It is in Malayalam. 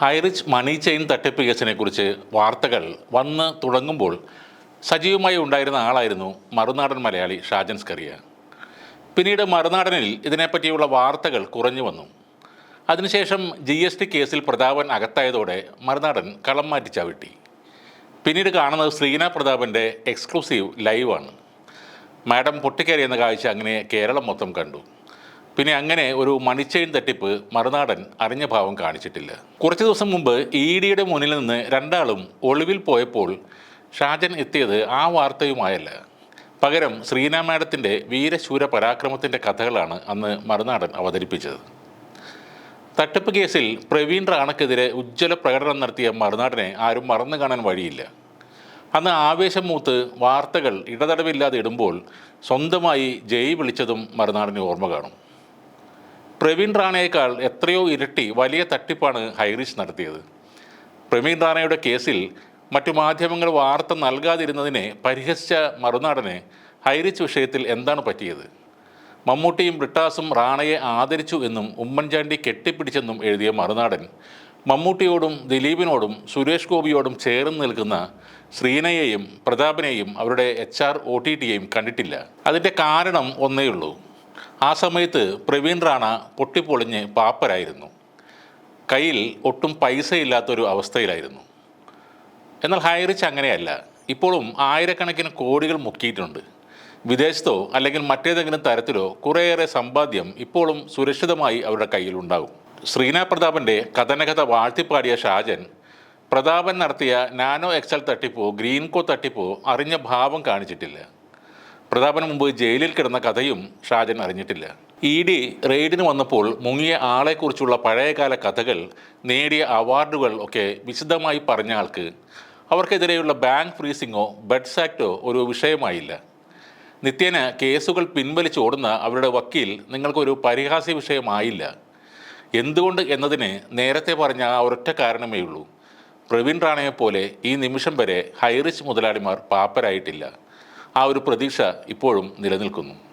ഹൈറിച്ച് മണി ചെയിൻ തട്ടിപ്പ് കേസിനെ കുറിച്ച് വാർത്തകൾ വന്ന് തുടങ്ങുമ്പോൾ സജീവമായി ഉണ്ടായിരുന്ന ആളായിരുന്നു മറുനാടൻ മലയാളി ഷാജൻ സ്കറിയ. പിന്നീട് മറുനാടനിൽ ഇതിനെപ്പറ്റിയുള്ള വാർത്തകൾ കുറഞ്ഞു വന്നു. അതിനുശേഷം ജി എസ് ടി കേസിൽ പ്രതാപൻ അകത്തായതോടെ മറുനാടൻ കളം മാറ്റി ചവിട്ടി. പിന്നീട് കാണുന്നത് ശ്രീന പ്രതാപന്റെ എക്സ്ക്ലൂസീവ് ലൈവാണ്. മാഡം പൊട്ടിക്കേറിയെന്ന കാഴ്ച അങ്ങനെ കേരളം മൊത്തം കണ്ടു. പിന്നെ അങ്ങനെ ഒരു മണിച്ചെയിൻ തട്ടിപ്പ് മറുനാടൻ അറിഞ്ഞ ഭാവം കാണിച്ചിട്ടില്ല. കുറച്ച് ദിവസം മുമ്പ് ഇ ഡിയുടെ മുന്നിൽ നിന്ന് രണ്ടാളും ഒളിവിൽ പോയപ്പോൾ ഷാജൻ എത്തിയത് ആ വാർത്തയുമായല്ല. പകരം ശ്രീന മാഡത്തിന്റെ വീരശൂര പരാക്രമത്തിന്റെ കഥകളാണ് അന്ന് മറുനാടൻ അവതരിപ്പിച്ചത്. തട്ടിപ്പ് കേസിൽ പ്രവീൺ റാണക്കെതിരെ ഉജ്ജ്വല പ്രകടനം നടത്തിയ മറുനാടനെ ആരും മറന്നു കാണാൻ വഴിയില്ല. അന്ന് ആവേശം മൂത്ത് വാർത്തകൾ ഇടതടവില്ലാതെ ഇടുമ്പോൾ സ്വന്തമായി ജയ് വിളിച്ചതും മറുനാടിന് ഓർമ്മ കാണും. പ്രവീൺ റാണയേക്കാൾ എത്രയോ ഇരട്ടി വലിയ തട്ടിപ്പാണ് ഹൈറിഷ് നടത്തിയത്. പ്രവീൺ റാണയുടെ കേസിൽ മറ്റു മാധ്യമങ്ങൾ വാർത്ത നൽകാതിരുന്നതിനെ പരിഹസിച്ച മറുനാടന് ഹൈറിച്ച് വിഷയത്തിൽ എന്താണ് പറ്റിയത്? മമ്മൂട്ടിയും ബ്രിട്ടാസും റാണയെ ആദരിച്ചു എന്നും ഉമ്മൻചാണ്ടി കെട്ടിപ്പിടിച്ചെന്നും എഴുതിയ മറുനാടൻ മമ്മൂട്ടിയോടും ദിലീപിനോടും സുരേഷ് ഗോപിയോടും ചേർന്ന് നിൽക്കുന്ന ശ്രീനയെയും പ്രതാപനെയും അവരുടെ എച്ച് ആർ ഒ ടി ടിയെയും കണ്ടിട്ടില്ല. അതിന്റെ കാരണം ഒന്നേയുള്ളൂ. ആ സമയത്ത് പ്രവീൺ റാണ പൊട്ടിപ്പൊളിഞ്ഞ് പാപ്പരായിരുന്നു. കയ്യിൽ ഒട്ടും പൈസ ഇല്ലാത്തൊരു അവസ്ഥയിലായിരുന്നു. എന്നാൽ ഹൈറിച്ച് അങ്ങനെയല്ല. ഇപ്പോഴും ആയിരക്കണക്കിന് കോടികൾ മുക്കിയിട്ടുണ്ട്. വിദേശത്തോ അല്ലെങ്കിൽ മറ്റേതെങ്കിലും തരത്തിലോ കുറേയേറെ സമ്പാദ്യം ഇപ്പോഴും സുരക്ഷിതമായി അവരുടെ കയ്യിലുണ്ടാകും ശ്രീന പ്രതാപന്റെ കഥനകഥ വാഴ്ത്തിപ്പാടിയ ഷാജൻ പ്രതാപൻ നടത്തിയ നാനോ എക്സൽ തട്ടിപ്പോ ഗ്രീൻകോ തട്ടിപ്പോ അറിഞ്ഞ ഭാവം കാണിച്ചിട്ടില്ല. പ്രതാപന് മുമ്പ് ജയിലിൽ കിടന്ന കഥയും ഷാജൻ അറിഞ്ഞിട്ടില്ല. ഇ ഡി റെയ്ഡിന് വന്നപ്പോൾ മുങ്ങിയ ആളെക്കുറിച്ചുള്ള പഴയകാല കഥകൾ നേടിയ അവാർഡുകൾ ഒക്കെ വിശദമായി പറഞ്ഞ ആൾക്ക് അവർക്കെതിരെയുള്ള ബാങ്ക് ഫ്രീസിങ്ങോ ബെഡ്സ് ആക്റ്റോ ഒരു വിഷയമായില്ല. നിത്യേന കേസുകൾ പിൻവലിച്ചോടുന്ന അവരുടെ വക്കീൽ നിങ്ങൾക്കൊരു പരിഹാസ്യ വിഷയമായില്ല. എന്തുകൊണ്ട് എന്നതിന് നേരത്തെ പറഞ്ഞ ആ ഒരൊറ്റ കാരണമേ ഉള്ളൂ പ്രവീൺ റാണയെപ്പോലെ ഈ നിമിഷം വരെ ഹൈറിച്ച് മുതലാളിമാർ പാപ്പരായിട്ടില്ല. ആ ഒരു പ്രതീക്ഷ ഇപ്പോഴും നിലനിൽക്കുന്നു.